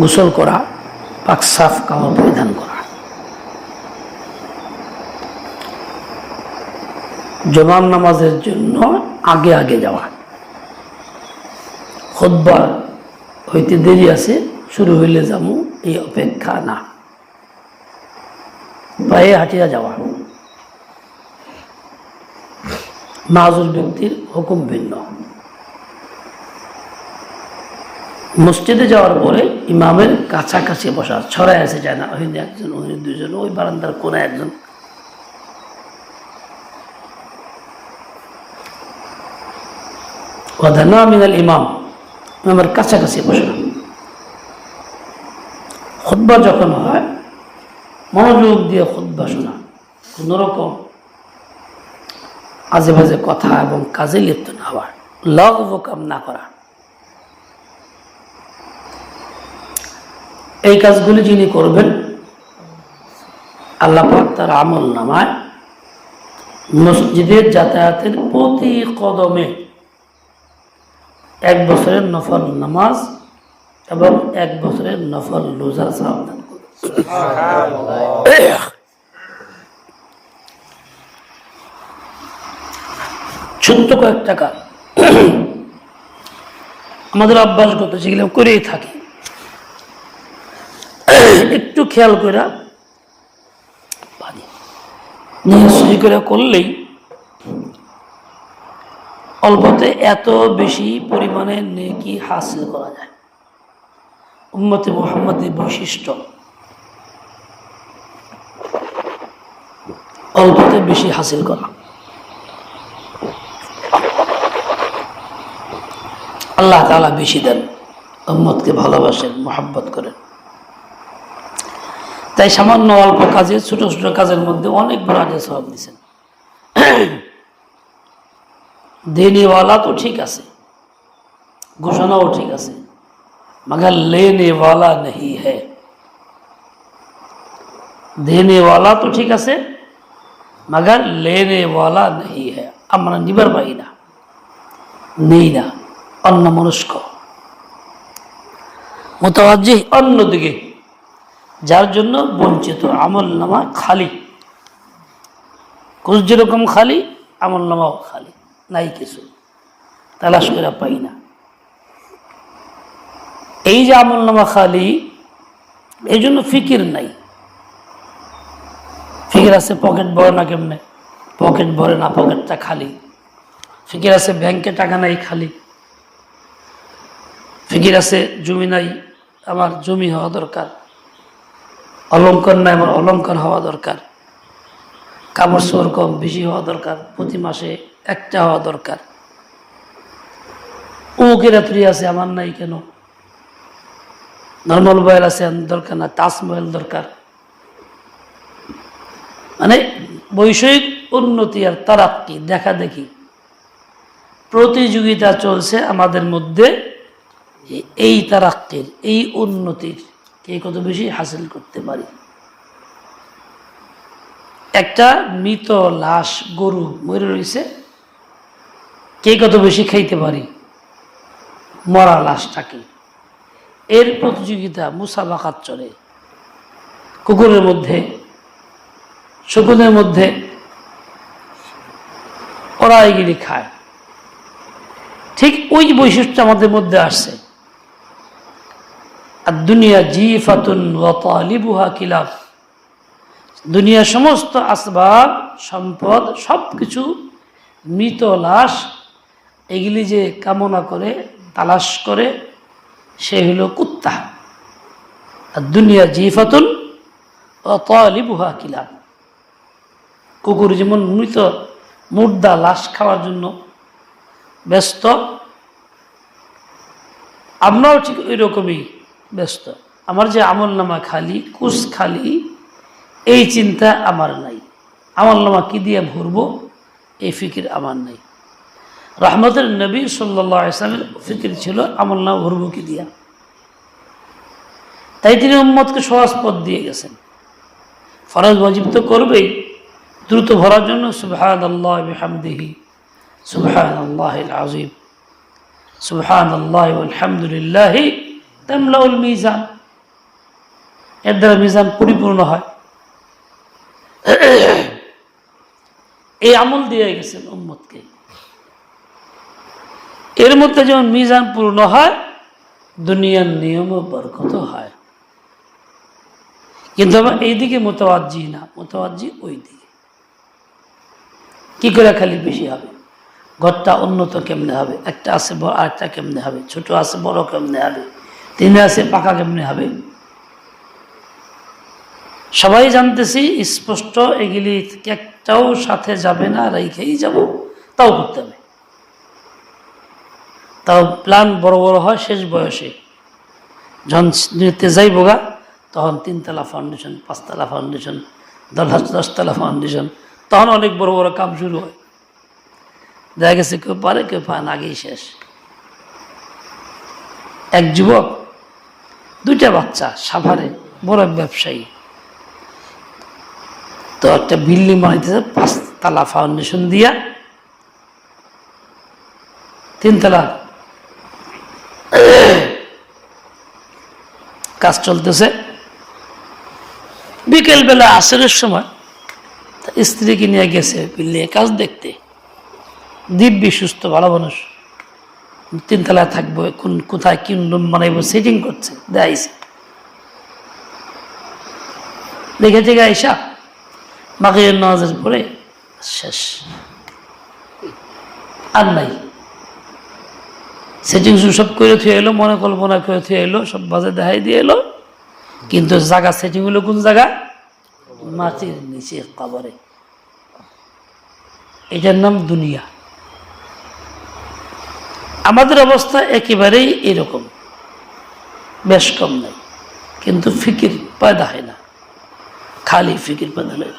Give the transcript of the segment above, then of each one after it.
গোসল করা, পাক সাফ কাপড় পরিধান করা। জমান নামাজের জন্য আগে আগে যাওয়া। খোদ্া হইতে দেরি আছে, শুরু হইলে যাব এই অপেক্ষা না। পায়ে হাঁটিয়া যাওয়া। মাজুর ব্যক্তির হুকুম ভিন্ন। মসজিদে যাওয়ার পরে ইমামের কাছাকাছি বসা ছড়াই আছে যায় না ওই একজন ওই দুজন ওই বারান্দার কোনায় একজন। ওয়াদানা মিনাল ইমাম। ইমামের কাছাকাছি বসা। খুদ্া যখন হয়, মনোযোগ দিয়ে খুদ্া শোনা। কোনোরকম আজে বাজে কথা এবং কাজে লিপ্ত না হওয়া লগ কাম না করা। এই কাজগুলি যিনি করবেন আল্লাপাক তার আমল নামায় মসজিদের যাতায়াতের প্রতি কদমে এক বছরের নফল নামাজ এবং এক বছরের নফল রোজা সাবধান ছোট্ট কয়েক টাকা। আমাদের অভ্যাসগত যেগুলো করেই থাকি। একটু খেয়াল করে পানি নিয়ে করে করলেই অল্পতে এত বেশি পরিমাণে নেকি হাসিল করা যায়। উম্মতে মোহাম্মদের বৈশিষ্ট্য। অল্পতে বেশি হাসিল করা। আল্লাহ তালা বেশি দেন, উম্মতকে ভালোবাসেন, মোহাব্বত করেন। তাই সামান্য অল্প কাজে, ছোট ছোট কাজের মধ্যে অনেক বড় আগে স্বভাব দিচ্ছেন দেনেওয়ালা তো ঠিক আছে, ঘোষণাও ঠিক আছে, মগর লেনেওয়ালা নেই হ্যাঁ দেনেওয়ালা তো ঠিক আছে, মগর লেনেওয়ালা নেই হ্যাঁ আমরা নিবার পাই না, নেই না অন্য মনস্ক মোতাবাজি অন্যদিকে। যার জন্য বঞ্চিত আমল নামা খালি। কুচ যেরকম খালি আমল নামাও খালি। নাই কিছু। তালাশ করে পাই না। এই যে আমল নামা খালি, এই জন্য ফিকির নাই। ফিকির আছে পকেট ভরে না কেমনে? পকেট ভরে না, পকেটটা খালি। ফিকির আছে ব্যাংকে টাকা নাই, খালি। ফিকির আছে জমি নাই, আমার জমি হওয়া দরকার। অলঙ্কার নাই আমার অলঙ্কার হওয়া দরকার। কাপড় চোর কম, বেশি হওয়া দরকার। প্রতি মাসে একটা হওয়া দরকার। উমুকের এতরি আছে, আমার নাই কেন? নর্মাল মোবাইল আছে দরকার না, টাচ মোবাইল দরকার। মানে বৈষয়িক উন্নতি আর তারাক্কি দেখা দেখি। প্রতিযোগিতা চলছে আমাদের মধ্যে, এই তারাক্কির, এই উন্নতির। কে কত বেশি হাসিল করতে পারি? একটা মৃত লাশ, গরু মরে রয়েছে, কে কত বেশি খাইতে পারি? মরা লাশটাকে। এর প্রতিযোগিতা, মুসাবাকাত চলে। কুকুরের মধ্যে, শকুনের মধ্যে ওরা এগুলি খায়। ঠিক ওই বৈশিষ্ট্য আমাদের মধ্যে আসছে। দুনিয়া জি ফাতুন ওয়ালিবুহা কিলাফ। দুনিয়ার সমস্ত আসবাব, সম্পদ সব কিছু মৃত লাশ এগুলি যে কামনা করে, তালাশ করে, সে হলো কুত্তা। আর দুনিয়া জিফাতুল ও তলিবুহা কিলাম কুকুর যেমন মৃত, মুর্দা লাশ খাওয়ার জন্য ব্যস্ত, আমরাও ঠিক ওই রকমই ব্যস্ত। আমার যে আমল নামা খালি কুস খালি, এই চিন্তা আমার নাই। আমল নামা কী দিয়ে ভরবো? এই ফিকির আমার নাই। রহমতের নবী সাল্লামের ফিকির ছিল, আমল নামা ভরবো কি দিয়া? তাই তিনি উম্মতকে সহজ পথ দিয়ে গেছেন। ফরজ ওয়াজিব তো করবেই, দ্রুত ভরার জন্য সুবহান আল্লাহ বিহামদিহি সুবহান আল্লাহ আজিম সুবহান আল্লাহ আলহামদুলিল্লাহ তামলাউল মিজান। এর দ্বারা মিজান পরিপূর্ণ হয়। এই আমল দিয়ে গেছেন উম্মতকে। এর মধ্যে যেমন মিজান পূর্ণ হয়, দুনিয়ার নিয়ম বরকত হয়। কিন্তু আবার এইদিকে মোতাবাজি না মোতাবাজি ওই দিকে কি করে খালি বেশি হবে? ঘরটা উন্নত কেমনে হবে? একটা আছে বড়, আরেকটা কেমনে হবে? ছোট আছে বড় কেমনে হবে? তিনে আছে পাকা কেমনে হবে? সবাই জানতেছি, স্পষ্ট এগুলি একটাও সাথে যাবে না, রেখেই যাব, তাও করতে হবে। তাও প্ল্যান বড় বড় হয়, শেষ বয়সে। যখন নিতে যাই বোগা তখন তিনতলা ফাউন্ডেশন পাঁচতলা ফাউন্ডেশন দশ দশতলা ফাউন্ডেশন তখন অনেক বড় বড় কাম শুরু হয়। দেখা গেছে কেউ পারে, কেউ পায় না, আগেই শেষ। এক যুবক, দুইটা বাচ্চা, সাভারে, বড় ব্যবসায়ী। তো একটা বিল্ডিং বানাইতেছে, পাঁচতলা ফাউন্ডেশন দিয়া। তিনতলা কাজ চলতেছে। বিকেলবেলা আসরের সময় স্ত্রীকে নিয়ে গেছে বিল্ডিংয়ে কাজ দেখতে। দিব্যি, সুস্থ, ভালো মানুষ। তিনতলায় থাকব, কোন কোথায় কোন রুম বানাইবো সেটিং করছে দেখাইছে দেখে থেকে আইসা মাগির নামাজের পরে শেষ। আর নাই। সেটিং সব করে থুয়ে এলো, মনে কল্পনা করে থুয়ে এলো, সব বাজে দেখাই দিয়ে এলো। কিন্তু জায়গা সেটিং হলো কোন জায়গা মাটির নিচে কবরে। এটার নাম দুনিয়া। আমাদের অবস্থা একেবারেই এরকম। বেশ কম নাই। কিন্তু ফিকির পয়দা হয় না। খালি ফিকির পয়দা হয়।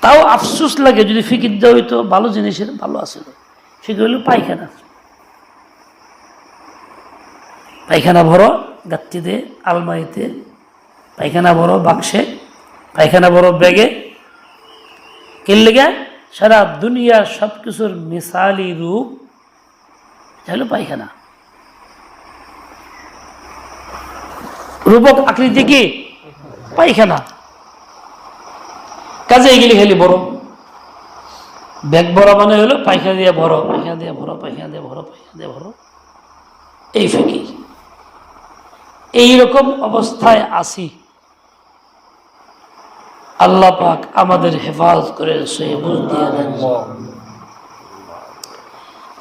তাও আফসোস লাগে যদি ফিকির দেওয়া হইতো, ভালো জিনিসের ভালো আসলে ফিকির হলো পায়খানা পায়খানা ভরো গাত্তিতে, আলমারিতে। পায়খানা ভরো বাক্সে। পায়খানা ভরো ব্যাগে। কিনলে সারা দুনিয়ার সব কিছুর মিসালি রূপ হলো পায়খানা। রূপক আকৃতি কি? পায়খানা। কাজে এগুলি খালি বড়। ব্যাগ বড় মানে হলো পায়খানা দিয়ে ভরো, পায়খানা দিয়ে ভরো, পায়খানা দিয়ে ভরো, পায়খানা দিয়ে ভরো। এই ফিকির। এইরকম অবস্থায় আসি। আল্লাহ পাক আমাদের হেফাজত করে সহিবুজ দিয়ে দেন।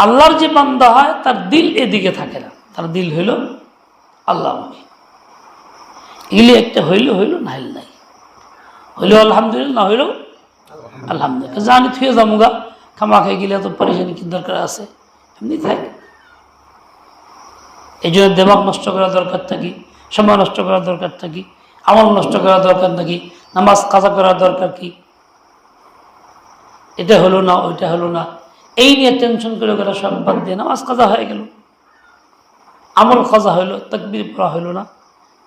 আল্লাহর যে বান্দা হয়, তার দিল এদিকে থাকে না। তার দিল হইল আল্লাহমুখী এগুলি একটা হইল হইল না হইল নাই। হইল আলহামদুলিল্লাহ, না হইল আলহামদুলিল্লাহ। জানি থুয়ে যামুগা খামা খাই গেলে এত পরেশানি কি দরকার আছে? এমনি থাকে। এই জন্য দেমাগ নষ্ট করা দরকার থাকি, সময় নষ্ট করা দরকার থাকি, আমল নষ্ট করা দরকার থাকি, নামাজ কাজা করার দরকার কি? এটা হলো না, ওইটা হলো না। এই নিয়ে টেনশন করে করে সব বাদ দিয়ে নামাজ কাজা হয়ে গেল। আমল কাজা হইল, তকবির পড়া হইল না,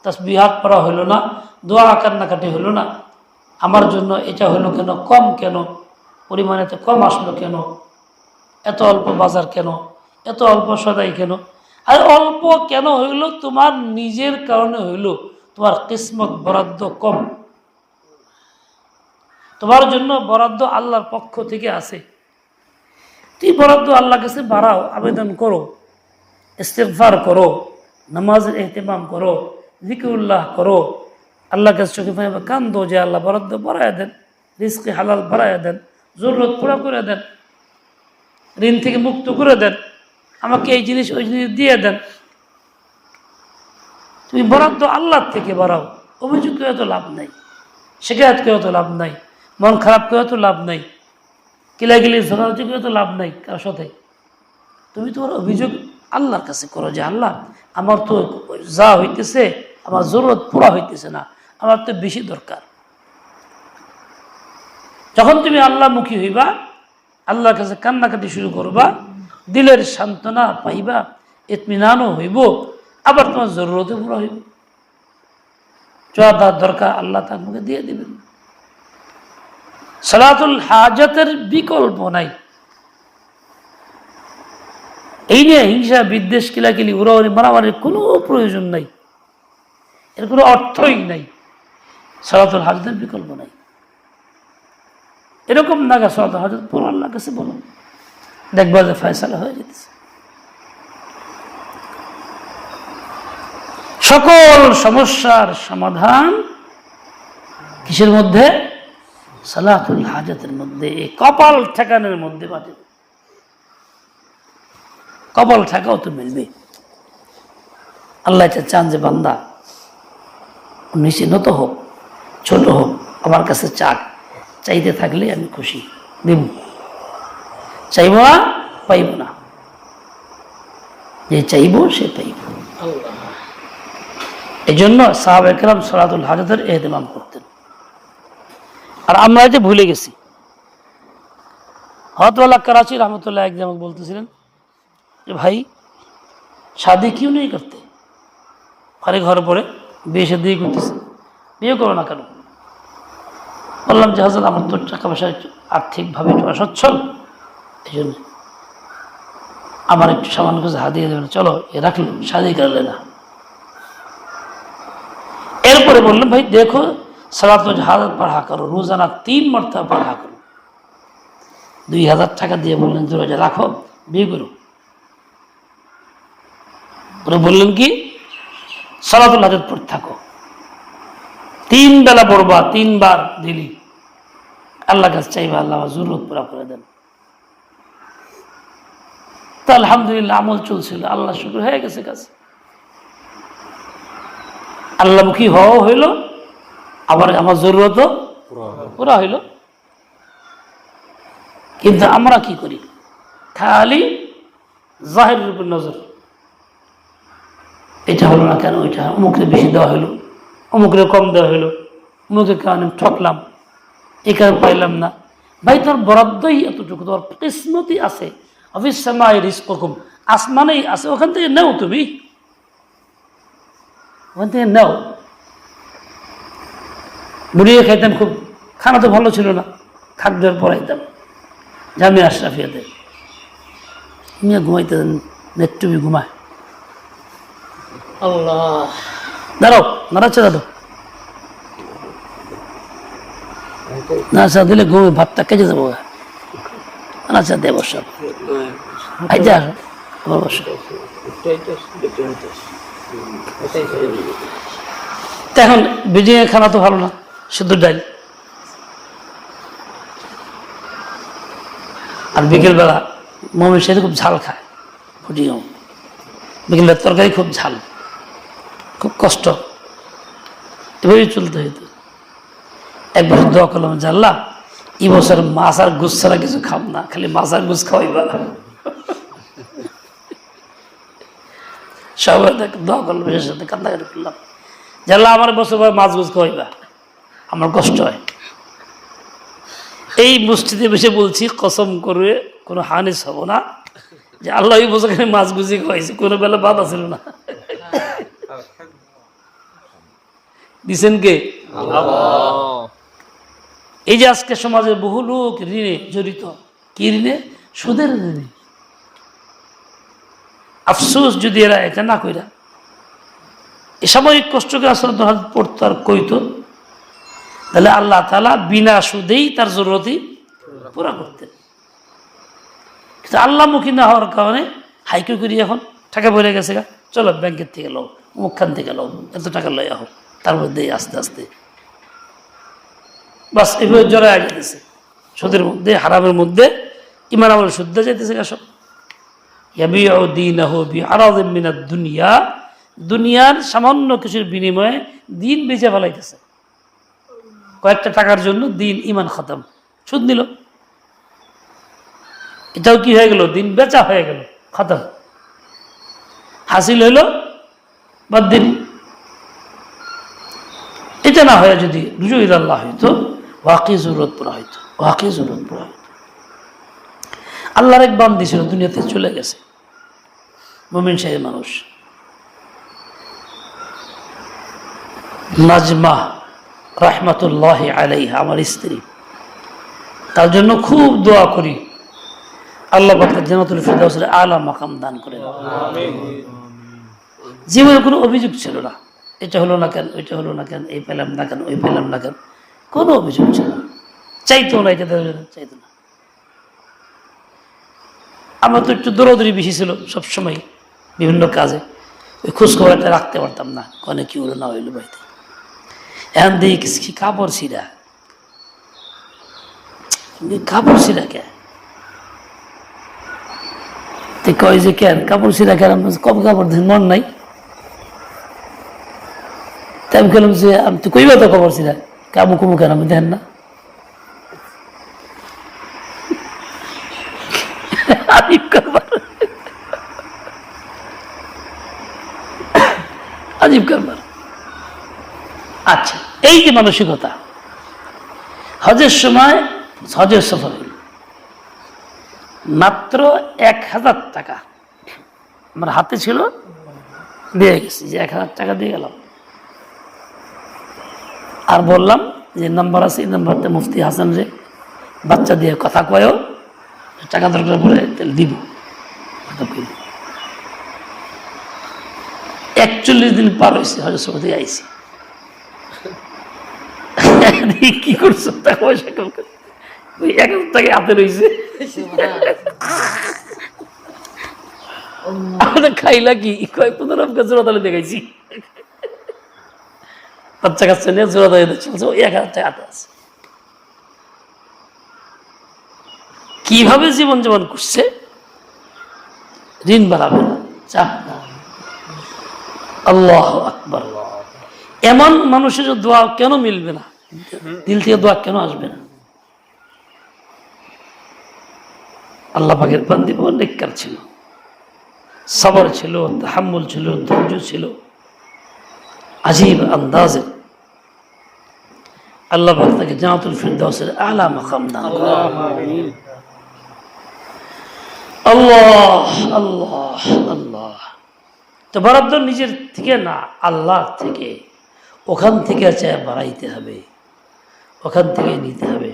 তসবিহাত পড়া হইল না, দোয়া কান্নাকাটি হইল না। আমার জন্য এটা হলো কেন, কম কেন, পরিমাণে তো কম আসলো কেন, এত অল্প বাজার কেন, এত অল্প সদাই কেন, আর অল্প কেন হইল তোমার নিজের কারণে হইল, তোমার কিসমত বরাদ্দ কম। তোমার জন্য বরাদ্দ আল্লাহর পক্ষ থেকে আছে। তুই বরাদ্দ আল্লাহ কাছে বাড়াও, আবেদন করো ইস্তেফার করো, নামাজের এহতেমাম করো জিকিউল্লাহ করো আল্লাহ কাছে চোখে পাই কান্দো যে আল্লাহ বরাদ্দ বাড়ায় দেন রিস্কে হালাল বাড়ায় দেন, জরুরত পুরা করে দেন, ঋণ থেকে মুক্ত করে দেন, আমাকে এই জিনিস, ওই জিনিস দিয়ে দেন। তুমি বরাদ্দ আল্লাহর থেকে বাড়াও, অভিযোগ করে তো লাভ নাই শেখায়ত করে তো লাভ নাই, মন খারাপ করে তো লাভ নাই। কিলাগিলি ঝোলাঝি করে তো লাভ নাই কারোর সাথে। তুমি তোমার অভিযোগ আল্লাহর কাছে করো যে, আল্লাহ, আমার তো যা হইতেছে, আমার জরুরত পুরা হইতেছে না, আমার তো বেশি দরকার। যখন তুমি আল্লাহমুখী হইবা, আল্লাহর কাছে কান্নাকাটি শুরু করবা, দিলের সান্ত্বনা পাইবা, ইতমিনানও হইব, আবার তোমার জরুরতও পুরো হইব। যা দরকার আল্লাহ তার মুখে দিয়ে দিবেন। সালাতুল হাজতের বিকল্প নাই। এই নিয়ে হিংসা, বিদ্বেষ, কিলাকিলি, উড়াউড়ি, মারামারির কোনো প্রয়োজন নাই। এর কোনো অর্থই নাই। সালাতুল হাজতের বিকল্প নাই। এরকম নাগা সালাতুল হাজত পড়ো আল্লাহ কাছে বলো। দেখবা যে ফয়সালা হয়ে যেতেছে। সকল সমস্যার সমাধান কিসের মধ্যে? সালাতুল হাজতের মধ্যে এই কপাল ঠেকানোর মধ্যে বাটে কপাল ঠেকাও তো মিলবে। আল্লাহ চান যে বান্দা নিচে নত হোক ছোট হোক আমার কাছে চাক। চাইতে থাকলে আমি খুশি দেব। চাইব না পাইব না। যে চাইব সে পাইব। এই জন্য সাহাব একরাম সলাতুল হাজতের এহতেমাম করতেন। আর আমরা এটা ভুলে গেছি। হতওয়ালা করাচি রহমতুল্লাহ একদিন আমাকে বলতেছিলেন যে, ভাই, শাদি কিউ নেই করতে। আরে ঘর পরে বিয়ে শাদি করতেছে। বিয়ে করো না কেন? বললাম যে হাজার আমার তো টাকা পয়সা আর্থিকভাবে একটু অসচ্ছল। এই জন্য আমার একটু সামান্য কিছু হাত দিয়ে দেবেন। চলো, এ রাখলেন শাদি করলে না। এরপরে বললাম, ভাই, দেখো সালাত হাজার পড়া করো, রোজানা তিন মর্তা পড়া করো। দুই হাজার টাকা দিয়ে বললেন যে রোজা রাখো, বিয়ে করো। ওরা বললেন কি? সালাতুল হাজত পড়তে থাকো। তিন বেলা পড়বা, তিনবার দিলি আল্লাহ কাছে চাইবা, আল্লাহ জরুরত পুরা করে দেন। তা আলহামদুলিল্লাহ আমল চলছিল, আল্লাহ শুক্র হয়ে গেছে কাছে। আল্লাহমুখী হওয়া হইল আবার আমার জরুরতও পুরা হইল। কিন্তু আমরা কি করি? খালি জাহের উপর নজর। এটা হলো না কেন? ওইটা অমুকরে বেশি দেওয়া হলো অমুকরে কম দেওয়া হলো অমুকের কারণে ঠকলাম এই কারণে পাইলাম না। ভাই তোর বরাদ্দই এতটুকু তোর কিসমতি আছে। অফিস সময় রিস্ক রকম আসমানেই আছে ওখান থেকে নেও তুমি। ওখান থেকে নেও। বুড়িয়ে খাইতাম খুব। খানা তো ভালো ছিল না। খাদ্যের পড়াইতাম। জামিয়া আশরাফিয়াতে। মিয়া ঘুমাইতে নেট্টুবি ঘুমায়। আল্লাহ। দাঁড়াও নাড়াচ্ছে দাদু। নাচা দিলে ঘুমে ভাতটা কেটে যাব। নাচা দে বসো। এই যা আবার বসো। এখন বিরিয়ানি খানা তো ভালো না। শুধু ডাল। আর বিকেলবেলা মমির সাথে খুব ঝাল খায় ফুটিয়ে বিকেলবেলা তরকারি খুব ঝাল, খুব কষ্ট। এভাবেই চলতে হইতো একবার দোয়া করলাম জানলাম এই বছর মাছ আর গুছ ছাড়া কিছু খাব না, খালি মাছ আর গুছ খাওয়াইবা সবাই দোয়া করলাম সাথে কান্দাকাটি করলাম। জানলাম আমার বছর মাছ গুছ খাওয়াইবা আমার কষ্ট হয়। এই মুষ্টিতে বসে বলছি, কসম করে কোনো হানিস হব না। যে আল্লাহ খালি মাছ গুজি খাওয়াইছে, কোনো বেলা বাদ আছিল না। দিছেন কে? এই যে আজকে সমাজে বহু লোক ঋণে জড়িত। কি ঋণে? সুদের ঋণে। আফসোস যদি এরা এটা না কইরা। এ সাময়িক কষ্টকে আসলে পড়তো আর কইতো। তাহলে আল্লাহ তালা বিনা সুদেই তার জরুরতি পুরা করতেন। কিন্তু আল্লাহমুখী না হওয়ার কারণে হাইকো করি এখন? টাকা পড়ে গেছে গা। চলো ব্যাংকের থেকে লো মুখখান থেকে লো এত টাকা লই আহ, তার মধ্যে আস্তে আস্তে। বাস, এভাবে জড়ায় যেতেছে সুদের মধ্যে, হারামের মধ্যে ইমান আমল শুদ্ধ যেতেছে গা সব। দুনিয়ার সামান্য কিছুর বিনিময়ে দিন বেঁচে ফেলাইতেছে। কয়েকটা টাকার জন্য দিন ইমান খতম। সুদ নিল। এটাও কি হয়ে গেল? দিন বেচা হয়ে গেল, খতম। হাসিল হইল, বাদ দিন। এটা না হয়ে যদি রুজু আল্লাহ হইতো ওয়াকি জরুরত পড়া হইতো ওয়াকি জরুরত পড়া হইতো। আল্লাহর এক বান্দি ছিল, দুনিয়াতে চলে গেছে। মোমিন সাহেব মানুষ। নাজমা রহমতুল্লাহ আলাইহা আমার স্ত্রী। তার জন্য খুব দোয়া করি। আল্লাহ পাকের জানাতুল ফিরদাউসের আলা মাকাম দান করে জীবনে কোনো অভিযোগ ছিল না। এটা হলো না কেন ওইটা হলো না কেন এই পেলাম না কেন ওই পেলাম না কেন কোনো অভিযোগ ছিল না। চাইতো না এটা চাইতো না আমার তো একটু দৌড়াদৌড়ি বেশি ছিল সবসময় বিভিন্ন কাজে। ওই খোঁজখবরটা রাখতে পারতাম না কনে কি হলো না হইল বাড়িতে। এখন দেখি কি- কাপড় ছিঁড়া। কাপড় ছিঁড়া কে? কয় যে কেন, কাপড় ছিঁড়া কেন? কম কাপড় দিন, মন নাই। তা আমি বললাম যে, আমি তো কইবা তো কাপড় ছিঁড়া। কামু কুমু কেন, আমি দেন না। কারবার আজীব কারবার। আচ্ছা এই যে মানসিকতা, হজের সময় হজের সফর মাত্র এক হাজার টাকা। আমার হাতে ছিল, দিয়ে গেছি, যে এক হাজার টাকা দিয়ে গেলাম। আর বললাম যে নাম্বার আছে, এই নাম্বারতে মুফতি হাসান রে, বাচ্চা দিয়ে কথা কয়ও, টাকা দরকার পড়ে তাহলে দিব। একচল্লিশ দিন পার হয়েছে হয়তো থেকে আইসি কি করছ? টাকা পয়সা কম করে। ওই এক হাজার টাকা হাতে রয়েছে আমাদের খাইলা কি? কয়েক পনেরো দেখাইছি। বাচ্চা কাচ্চা নিয়ে চলছে ওই এক হাজার টাকা হাতে আছে। কীভাবে জীবন জীবন করছে? ঋণ বাড়াবে না চাপ না। আল্লাহ আকবর। এমন মানুষের দোয়া কেন মিলবে না? দিল থেকে দোয়া কেন আসবে না? আল্লাহ পাকের বান্দি নেককার ছিল। সবর ছিল তাহাম্মুল ছিল ধৈর্য ছিল আজীব আন্দাজে আল্লাহ পাক তাকে জামাতুল ফিরদাউসের আলা মাকাম দান আল্লাহ আল্লাহ আল্লাহ তো বরাদ্দ নিজের থেকে না আল্লাহ থেকে। ওখান থেকে চায় বাড়াইতে হবে। ওখান থেকে নিতে হবে।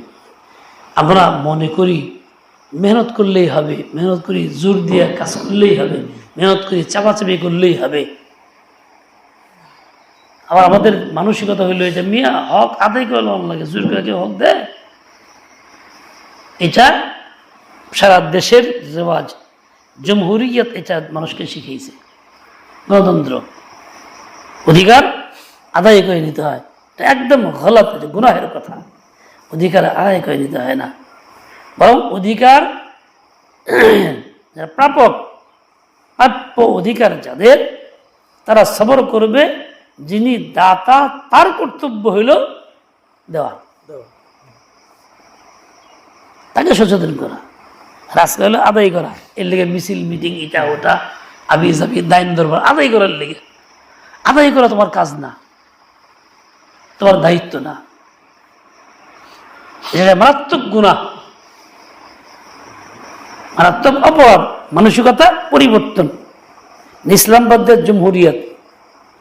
আমরা মনে করি মেহনত করলেই হবে, মেহনত করি জোর দিয়ে কাজ করলেই হবে, মেহনত করি চাপাচাপি করলেই হবে। আবার আমাদের মানসিকতা হইল এটা, মিয়া হক আদায় করে লওয়ার লাগে, জোর করে কেউ হক দেয়। এটা সারা দেশের রেওয়াজ, জমহুরিয়ত এটা মানুষকে শিখিয়েছে। গণতন্ত্র অধিকার আদায় করে নিতে হয়। এটা একদম গলত এটা গুনাহের কথা। অধিকার আদায় করে নিতে হয় না। বরং অধিকার প্রাপক প্রাপ্য অধিকার যাদের, তারা সবর করবে, যিনি দাতা, তার কর্তব্য হইল দেওয়া। তাকে সচেতন করা। রাস্তা হলো আদায় করা। এর লেগে মিছিল, মিটিং এটা ওটা আবি দাইন, দরবার, আদায় করার লেগে। আদায় করা তোমার কাজ না। তোমার দায়িত্ব না। এটা মারাত্মক গুণা। মারাত্মক অপরাধ। মানসিকতা পরিবর্তন। ইসলামবাদের জমহুরিয়ত।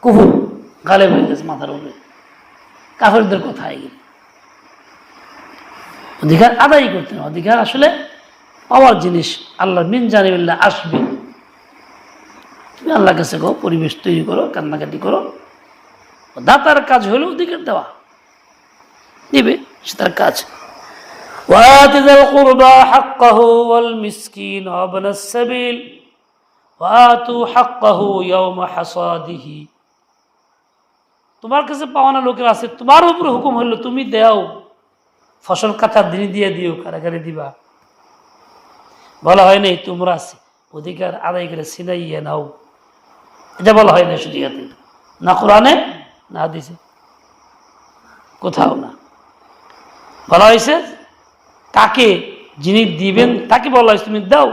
কুহুর। গালে হয়ে গেছে মাথার উপরে। কাফেরদের কথা এগুলো। অধিকার আদায় করতে না অধিকার আসলে পাওয়ার জিনিস। আল্লাহ মিন জানিবিল্লা আসবে। তুমি আল্লাহ কাছে গো, পরিবেশ তৈরি করো, কান্নাকাটি করো। দাতার কাজ হলো অধিকার দেওয়া দিবে সে তার কাজ وآت ذا القربى حقه والمسكين وابن السبيل وآتوا حقه يوم حصاده তোমার কাছে পাওয়ানা লোকের আছে তোমার উপরে হুকুম হলো তুমি দেও ফসল কাটার দিনই দিয়ে দিও কারাগারে দিবা বলা হয় নাই তোমরা আছে অধিকার আদায় করে সিনাইয়ে নাও এটা বলা হয় না শরিয়াতে না কোরআনে না দিছে। কোথাও না। বলা হয়েছে, কাকে যিনি দিবেন, তাকে বলা হয়েছে, তুমি দাও।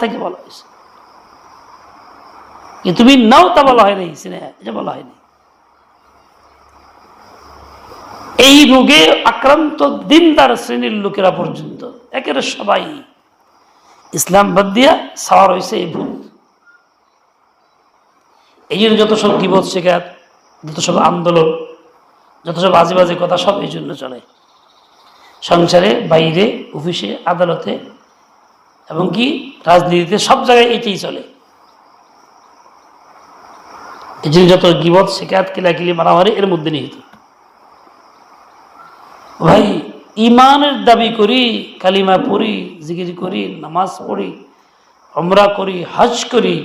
থেকে বলা হয়েছে। তুমি নাও তা বলা হয় সিনেহা এটা বলা হয়নি। এই রোগে আক্রান্ত দিনদার শ্রেণির লোকেরা পর্যন্ত, একেবারে সবাই ইসলাম বাদ দিয়া সাওয়ার হয়েছে এই ভূত এই জন্য যত সব গিবত শেখার, যত সব আন্দোলন, যত সব বাজে বাজে কথা, সব এই জন্য চলে। সংসারে, বাইরে, অফিসে, আদালতে এবং কি রাজনীতিতে সব জায়গায় এটাই চলে। এই জন্য যত গিবত, শেখাত, কিলাকিলি, মারামারি এর মধ্যে নিহিত। ভাই ইমানের দাবি করি, কালিমা পড়ি, জিকির করি, নামাজ পড়ি আমরা করি, হজ করি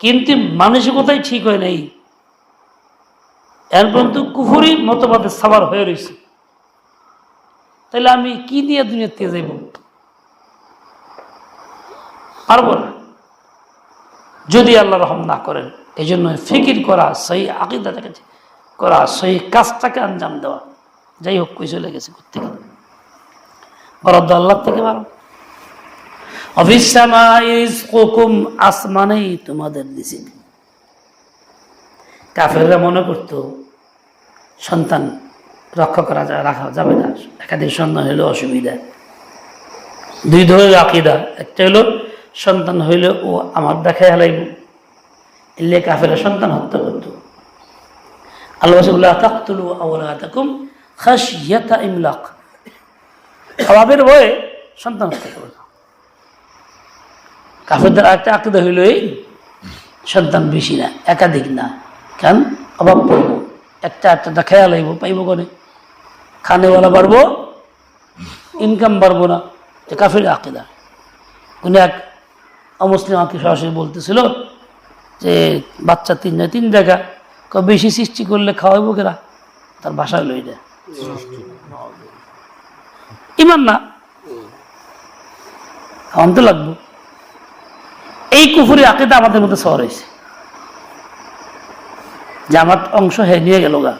কিন্তু মানসিকতাই ঠিক হয় নাই। এর পর্যন্ত কুফুরি মতবাদের সাবার হয়ে রয়েছে তাহলে আমি কি নিয়ে দুনিয়াতে যাইব? পারব না। যদি আল্লাহ রহম না করেন এই জন্য ফিকির করা সেই আকিদাটাকে করা সেই কাজটাকে আঞ্জাম দেওয়া, যাই হোক, কই চলে গেছে করতে গেলে বরাদ্দ আল্লাহ থেকে পারো আসমানেই তোমাদের দিছি কাফেররা মনে করতো, সন্তান রক্ষা করা যায় রাখা যাবে না, একাধিক সন্তান হইলে অসুবিধা। দুই ধরনের আকিদা, একটা হলো সন্তান হইলে, ও, আমার দেখায় হালাইব। এলে কাফেরা সন্তান হত্যা করত। আল্লাহ বলে তাকতুলু আওলাদাকুম খাসিয়াতা ইমলাক। অভাবের ভয়ে সন্তান হত্যা করবে কাফেরদের আরেকটা আকিদা হইল এই, সন্তান বেশি না, একাধিক না। কারণ অভাব পড়ব, একটা একটা খেয়াল আইব পাইব কোনে? খানেওয়ালা বাড়বো ইনকাম বাড়বো না যে কাফের আকিদা। উনি এক অমুসলিম আঁকি সরাসরি বলতেছিল যে, বাচ্চা তিন জায়গায় তিন জায়গা বেশি সৃষ্টি করলে খাওয়াইবো কেরা? তার বাসায় লই দেয় ইমান না। খাওয়ান তো লাগবো। এই কুফুরি আকিদা আমাদের মধ্যে শহর হয়েছে। আমার অংশ হে নিয়ে গেল গা।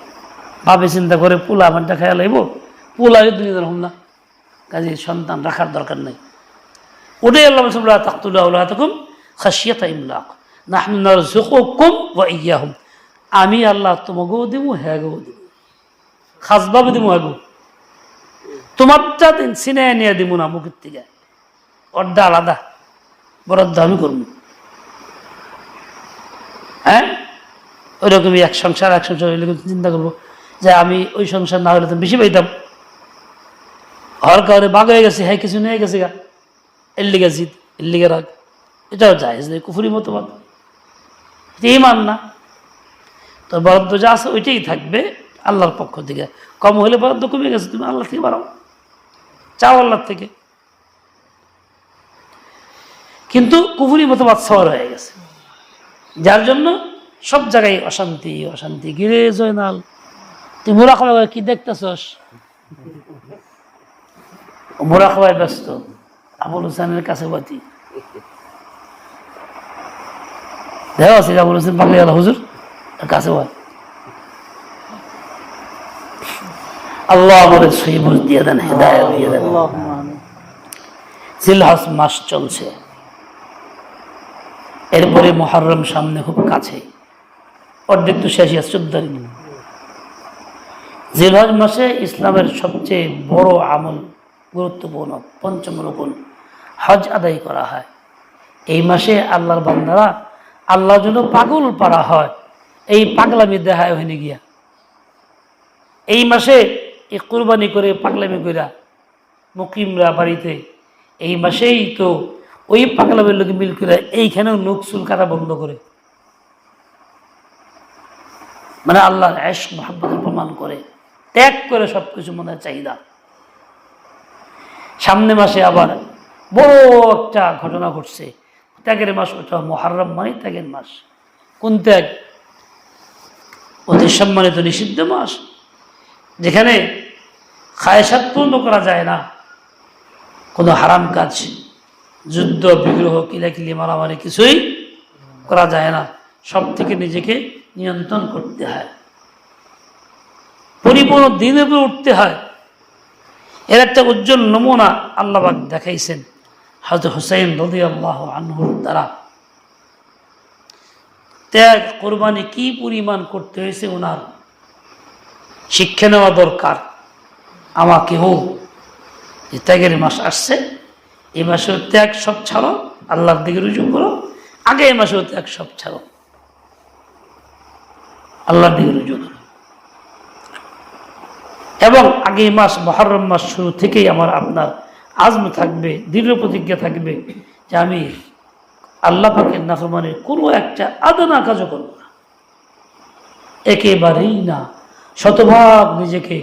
ভাবে চিন্তা করে পোলা আমার দেখা লাইব। পোলা দুনিয়া হম না। কাজে সন্তান রাখার দরকার নেই। ওটাই আল্লাহ রসুল্লাহ তাকতুল্লাহ তকুম খাসিয়াত ইমলাক। নাহনু নারযুকুকুম ওয়া ইয়াহুম। আমি আল্লাহ তোমাকেও দিব হ্যাঁ গো দিব খাসভাবে দিব হ্যাঁ গো তোমারটা সিনে নিয়ে দিব না, মুখের থেকে। অর্ধা আলাদা। বরাদ্দ আমি করব। হ্যাঁ? ওইরকমই এক সংসার এক সংসার হইলে চিন্তা করব যে আমি ওই সংসার না হলে তো বেশি পাইতাম। হর কাউরে বাঘ হয়ে গেছে হ্যাঁ কিছু নিয়ে গেছে গা। এর লিগে জিত এর রাগ। এটাও যায় যে কুফুরি মতবাদ। এটা ইমান না। তো বরাদ্দ যা আছে ওইটাই থাকবে আল্লাহর পক্ষ থেকে। কম হলে বরাদ্দ কমে গেছে, তুমি আল্লাহ থেকে বাড়াও। চাও আল্লাহর থেকে। কিন্তু কুফুরি মতবাদ সবার হয়ে গেছে। যার জন্য সব জায়গায় অশান্তি অশান্তি গিরে জয়নাল। তুই মোরা খাওয়া কি দেখতেছস? মোরা খাওয়ায় ব্যস্ত। আবুল হোসেনের কাছে বাতি। দেখা আছে আবুল হোসেন বাংলা আল্লাহ হুজুর। কাছে বাত আল্লাহ আমাদের সহি বুঝ দিয়ে দেন হেদায়ত দিয়ে দেন। জিলহাস মাস চলছে। এরপরে মহরম সামনে খুব কাছে। অর্ধেক তো শেষ চোদ্দ দিন। জিলহজ মাসে ইসলামের সবচেয়ে বড় আমল, গুরুত্বপূর্ণ, পঞ্চম রকম হজ আদায় করা হয়। এই মাসে আল্লাহর বান্দারা আল্লাহর জন্য পাগল পাড়া হয়। এই পাগলামি দেখায় হয়নি গিয়া। এই মাসে এই কুরবানি করে, পাগলামি কইরা, মুকিমরা বাড়িতে, এই মাসেই তো ওই পাগলামের লোকে মিল করে এইখানেও নখ চুল কাটা বন্ধ করে। মানে আল্লাহর অ্যাশ মহাব্বতের প্রমাণ করে, ত্যাগ করে সব কিছু মনে চাহিদা। সামনে মাসে আবার বড় একটা ঘটনা ঘটছে। ত্যাগের মাস, ওটা মহারম মানে ত্যাগের মাস। কোন ত্যাগ? অতি সম্মানিত নিষিদ্ধ মাস, যেখানে খায়সাত পূর্ণ করা যায় না। কোনো হারাম কাজ যুদ্ধ, বিগ্রহ, কিলাকিলি, মারামারি কিছুই করা যায় না। সব থেকে নিজেকে নিয়ন্ত্রণ করতে হয়। পরিপূর্ণ দিনের উপরে উঠতে হয়। এর একটা উজ্জ্বল নমুনা আল্লাহবাক দেখাইছেন হয়তো হুসাইন রদি আল্লাহ আনহুর দ্বারা। ত্যাগ, কোরবানি কি পরিমাণ করতে হয়েছে ওনার শিক্ষা নেওয়া দরকার। আমাকে হোক যে ত্যাগের মাস আসছে এই মাসেও ত্যাগ সব ছাড়ো, আল্লাহর দিকে রুজু করো, আগে এই মাসেও ত্যাগ সব ছাড়ো। আল্লাহর দিকে রুজু করো। এবং আগে মাস মহরম মাস শুরু থেকেই আমার আপনার আজম থাকবে, দৃঢ় প্রতিজ্ঞা থাকবে যে আমি আল্লাহ পাকের নাফরমানের কোনো একটা আদনা কাজও করব না। একেবারেই না। শতভাগ নিজেকে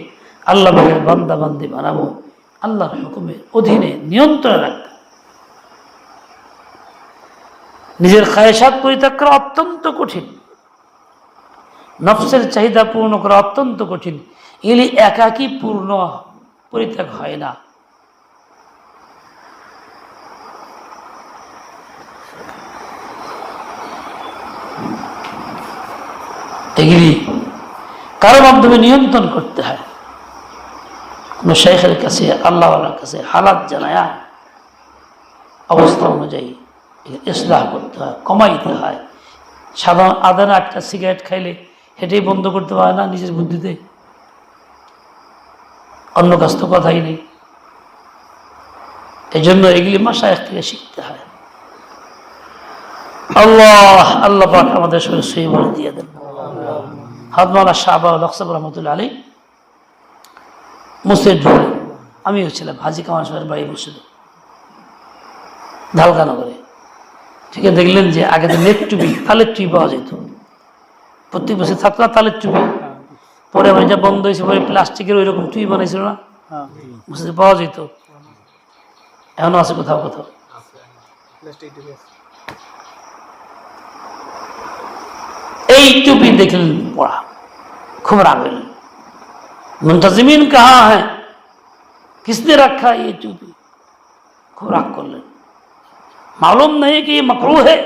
আল্লাহ বান্দা বান্দি বানাবো। আল্লাহর হুকুমের অধীনে নিয়ন্ত্রণ রাখব। নিজের খায়সাত পরিত্যাগ করা অত্যন্ত কঠিন। নফসের চাহিদা পূর্ণ করা অত্যন্ত কঠিন। এগুলি একাকী পূর্ণ পরিত্যাগ হয় না। এগুলি কারও মাধ্যমে নিয়ন্ত্রণ করতে হয়। শেখের কাছে আল্লাহওয়ালার কাছে হালাত জানায়া অবস্থা অনুযায়ী ইসলাহ করতে হয় কমাইতে হয় সাধারণ আধা না একটা সিগারেট খাইলে হেঁটেই বন্ধ করতে পারে না নিজের বুদ্ধিতে অন্য কাজ তো কথাই নেই এই জন্য এগুলি মাসায় থেকে শিখতে হয় আল্লাহ আল্লাহ আমাদের শরীর সই দিয়ে দেন হাতমালা শাহবা লকসব রহমতুল্লা আলী মুসলিম ঢুকলেন আমিও ছিলাম, হাজি কামাল সাহেবের বাড়ি বসছিল ঠিক আছে দেখলেন যে আগে তো নেট টুপি তালের টুপি পাওয়া যেত। প্রত্যেক বছর থাকতো না তালের টুপি পরে আমার যা বন্ধ হয়েছে, পরে প্লাস্টিকের ওই রকম টুপি বানাইছিল না? মসজিদে পাওয়া যেত। এখনও আছে কোথাও কোথাও। এই টুপি দেখলেন পড়া। খুব राग হলেন मुंतजिमिन कहाँ है किसने रखा ये टूपी खूब राग कर लें मालूम नहीं कि ये मकरू है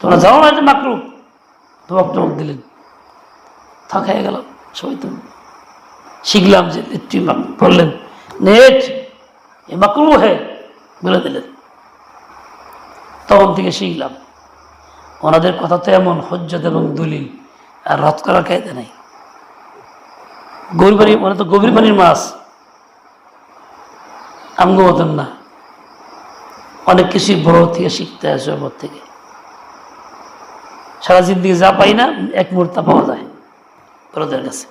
তোমরা জানো না যে মাকরু তোমাক টমক দিলেন থাক হয়ে গেল সবাই তো শিখলাম যে নেত্রী বললেন নেট এ মাকরু হে বলে দিলেন তখন থেকে শিখলাম ওনাদের কথা তো এমন হজ্জত এবং দলিল আর রদ করার কায়দা নেই গভীর পানি মানে তো গভীর পানির মাছ। আমগো মতন না। অনেক কিছুই বড় থেকে শিখতে আসে ওর থেকে। সারা জিন্দিগি যা পাই না, এক মুহূর্তে পাওয়া যায় বড়দের কাছে।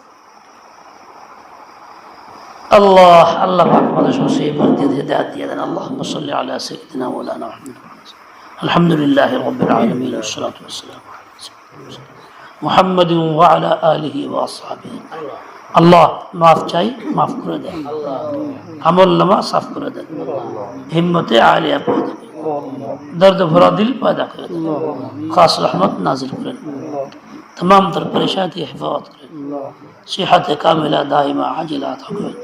আল্লাহ আল্লাহ আমাদের সমস্যা এই ভর্তি দিয়ে দেয়া দিয়ে দেন। আল্লাহ সাল্লি আলা সাইয়্যিদিনা মাওলানা আলহামদুলিল্লাহ রাব্বিল আলামিন মুহাম্মাদিন ওয়া আলা আলিহি ওয়া আসহাবিহি। আল্লাহ মাফ চাই মাফ করে দেন আমল নামা সাফ করে দেন হিম্মতে আলিয়া পয়দা করে दर्द भरा दिल पैदा कर दें खास रहमत नाजिल करें तमाम तर परेशानी हिफाजत करें सेहत कामिला दाइमा আজিলা আতা করেন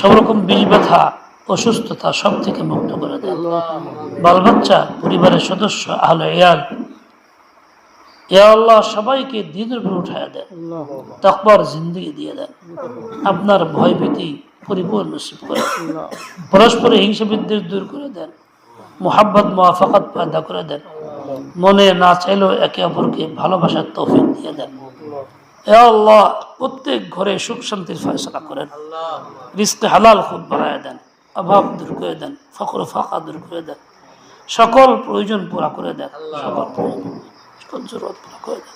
সব রকম বিষ ব্যথা অসুস্থতা সব থেকে মুক্ত করে দেন বাল বাচ্চা পরিবারের সদস্য আহলে ইয়াল ইয়া আল্লাহ, সবাইকে দিনের উপর উঠায় দেন তকবার জিন্দগি দিয়ে দেন। আপনার ভয় ভীতি পরিপূর্ণ নসিব করে পরস্পর হিংসা বিদ্বেষ দূর করে দেন। মোহাব্বত মোয়াফাকত পয়দা করে দেন। মনে না চাইলেও একে অপরকে ভালোবাসার তৌফিক দিয়ে দেন। এ আল্লাহ, প্রত্যেক ঘরে সুখ শান্তির ফয়সলা করেন। রিস্কে হালাল খুব বাড়ায় দেন। অভাব দূর করে দেন। ফকর ফাঁকা দূর করে দেন। সকল প্রয়োজন পুরা করে দেন। সকল প্রয়োজন। জরুরত করে দেন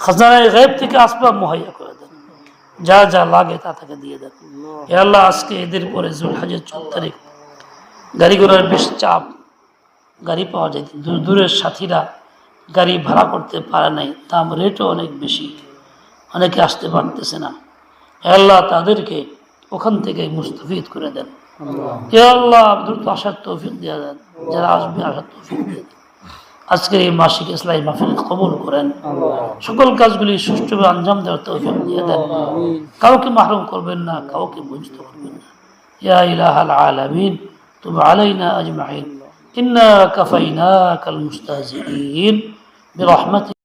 খাজানায় গায়েব থেকে আসবাব মুহাইয়া করে দেন যা যা লাগে তা তাকে দিয়ে দেন হে আল্লাহ আজকে এদের পরে জুল হাজের চোদ্দ তারিখ গাড়ি ঘোড়ার বেশ চাপ গাড়ি পাওয়া যায় দূর দূরের সাথীরা গাড়ি ভাড়া করতে পারে নাই দাম রেটও অনেক বেশি অনেকে আসতে পারতেছে না হে আল্লাহ তাদেরকে ওখান থেকে মুস্তফিদ করে দেন হে আল্লাহ দ্রুত আসার তৌফিক দিয়ে দেন যারা আসবে আসার তৌফিক দিয়ে দেন আজকের এই মাসিক ইসলাই মাহফিল কবুল করেন সকল কাজগুলি সুষ্ঠুভাবে আঞ্জাম দেওয়ার তৌফিক দিয়ে দেন কাউকে মাহরুম করবেন না কাউকে বঞ্চিত করবেন না ইয়া ইলাহাল আলামিন তুব আলাইনা আজমাইন إنا كفيناك المستهزئين برحمتك